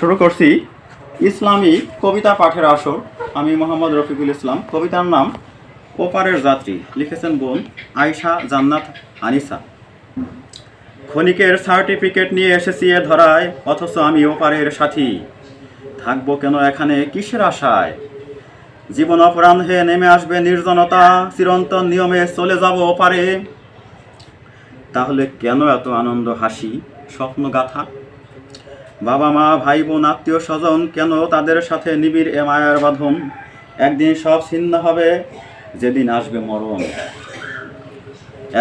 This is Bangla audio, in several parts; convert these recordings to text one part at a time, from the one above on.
শুরু করছি ইসলামী কবিতা পাঠের আসর। আমি মোহাম্মদ রফিকুল ইসলাম। কবিতার নাম ওপারের যাত্রী। লিখেছেন বোন আয়শা জান্নাত আনিসা। ক্ষণিকের সার্টিফিকেট নিয়ে এসেছি এ ধরায়, অথচ আমি ওপারের সাথী। থাকব কেন এখানে? কিসের আশায়? জীবন অপরান্ধে নেমে আসবে নির্জনতা, চিরন্তন নিয়মে চলে যাব ওপারে। তাহলে কেন এত আনন্দ হাসি? স্বপ্নগাথা? বাবা মা ভাই বোন আত্মীয় স্বজন কেন তাদের সাথে নিবিড় এ মায়ার বাঁধন? একদিন সব ছিন্ন হবে, যেদিন আসবে মরণ।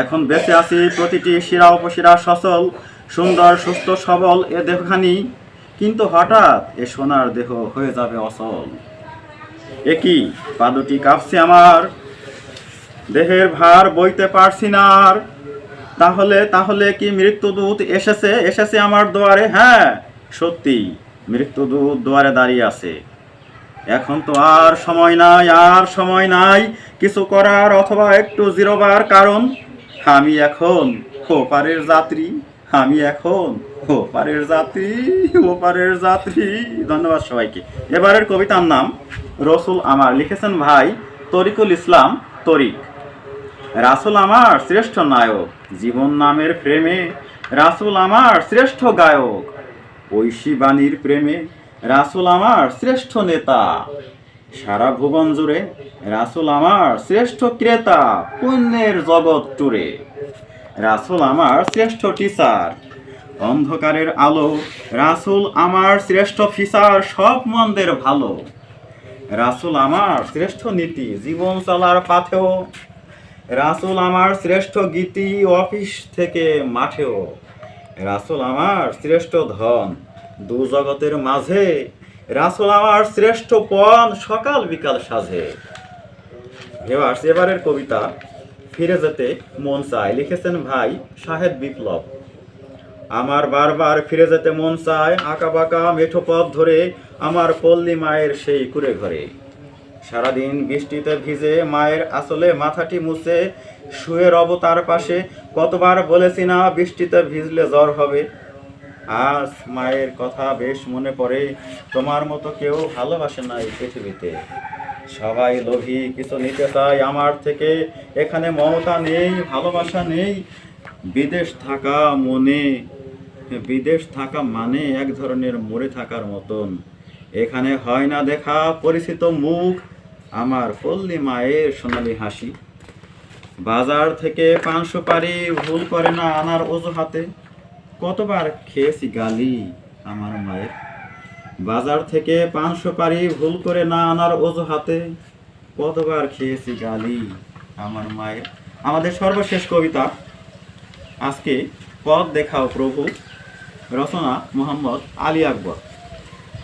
এখন বেঁচে আছি প্রতিটি শিরা উপশিরা সচল, সুন্দর, সুস্থ, সবল এ দেহখানি। কিন্তু হঠাৎ এ সোনার দেহ হয়ে যাবে অচল। একই পাদটি কাঁপছে আমার। দেহের ভার বইতে পারছি না আর। তাহলে তাহলে কি মৃত্যুদূত এসেছে? এসেছে আমার দুয়ারে? হ্যাঁ। সত্যি, মৃত্যুদূত দুয়ারে দাঁড়িয়ে আছে। এখন তো আর সময় নাই, আর সময় নাই, কিছু করার অথবা একটু জিরোবার কারণ। আমি এখন ওপারের যাত্রী, আমি এখন ওপারের যাত্রী ওপারের যাত্রী। ধন্যবাদ সবাইকে। এবারের কবিতার নাম, রসুল আমার লিখেছেন ভাই তরিকুল ইসলাম তরিক। রাসুল আমার শ্রেষ্ঠ নায়ক, জীবন নামের প্রেমে রাসুল আমার শ্রেষ্ঠ গায়ক। ঐশী বাণীর প্রেমে রাসুল আমার শ্রেষ্ঠ নেতা। সারা ভুবন জুড়ে রাসুল আমার শ্রেষ্ঠ ক্রেতা পুণ্যের জগৎ টুরে। রাসুল আমার শ্রেষ্ঠ টিচার অন্ধকারের আলো, রাসুল আমার শ্রেষ্ঠ ফিসার সব মন্দের ভালো। রাসুল আমার শ্রেষ্ঠ নীতি, জীবন চলার পাথেও রাসুল আমার শ্রেষ্ঠ গীতি, অফিস থেকে মাঠেও। রাসুল আমার শ্রেষ্ঠ ধন। দু জগতের মাঝে রাসুল আমার শ্রেষ্ঠ পণ সকাল বিকাল সাজে। এবার, এবারের কবিতা ফিরে যেতে মন চায়, লিখেছেন ভাই শাহেদ বিপ্লব। আমার বারবার ফিরে যেতে মন চায় আঁকা বাঁকা মেঠো পথ ধরে আমার পল্লী মায়ের সেই কুড়ে ঘরে। সারাদিন বৃষ্টিতে ভিজে মায়ের আসলে মাথাটি মুছে শুয়ে রব তার পাশে। কতবার বলেছি না, বৃষ্টিতে ভিজলে জ্বর হবে। আজ মায়ের কথা বেশ মনে পড়ে, তোমার মতো কেউ ভালোবাসে না এই পৃথিবীতে। সবাই লোভী, কিছু নিতে চায় আমার থেকে। এখানে মমতা নেই, ভালোবাসা নেই। বিদেশ থাকা মনে, বিদেশ থাকা মানে এক ধরনের মরে থাকার মতন। এখানে হয় না দেখা, পরিচিত মুখ, আমার পল্লী মায়ের সোনালি হাসি। বাজার থেকে পান সুপারি ভুল করে না আনার অজুহাতে কতবার খেয়েছি গালি আমার মায়ের। বাজার থেকে পান সুপারি ভুল করে না আনার অজুহাতে কতবার খেয়েছি গালি আমার মায়ের। আমাদের সর্বশেষ কবিতা। আজকে পথ দেখাও প্রভু। রচনা মোহাম্মদ আলী আকবর।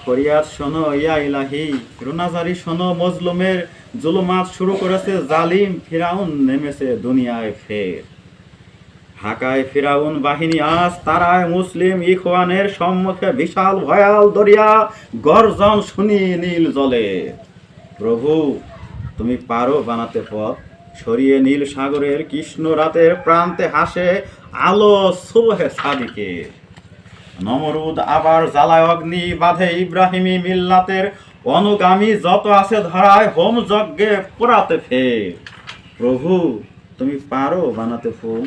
ফরিয়াদ শোনো, ইয়া ইলাহি, রুনাজারি শোনো, মজলুমের জুলুমাত শুরু করেছে, জালিম ফিরাউন নেমেছে দুনিয়ায় ফের। ঢাকায় ফিরাউন বাহিনী আজ তারায় মুসলিম ইখওয়ানের সম্মুখে বিশাল ভয়াল দরিয়া গর্জন শুনি নীল জলে। প্রভু, তুমি পারো বানাতে পথ। সরিয়ে নীল সাগরের কৃষ্ণ রাতের প্রান্তে হাসে আলো সুবহে সাদিকে। নমরুদ আবার জ্বালায় অগ্নি, বাঁধে ইব্রাহিমী মিল্লাতের। অনুগামী যত আছে ধরায়, হোম যজ্ঞে পোড়াতে ফের। প্রভু, তুমি পারো বানাতে ফুল?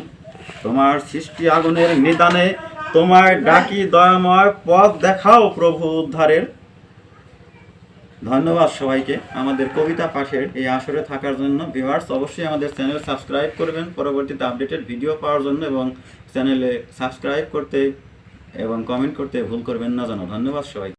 তোমার সৃষ্টি আগুনের নিদানে তোমায় ডাকি দয়াময় পথ দেখাও প্রভু উদ্ধারের। ধন্যবাদ সবাইকে আমাদের কবিতা পাঠের এই আসরে থাকার জন্য। ভিউয়ার্স, অবশ্যই আমাদের চ্যানেল সাবস্ক্রাইব করবেন। পরবর্তীতে আপডেটেড ভিডিও পাওয়ার জন্য এবং চ্যানেলে সাবস্ক্রাইব করতে এবং কমেন্ট করতে ভুল করবেন না জানো ধন্যবাদ সবাই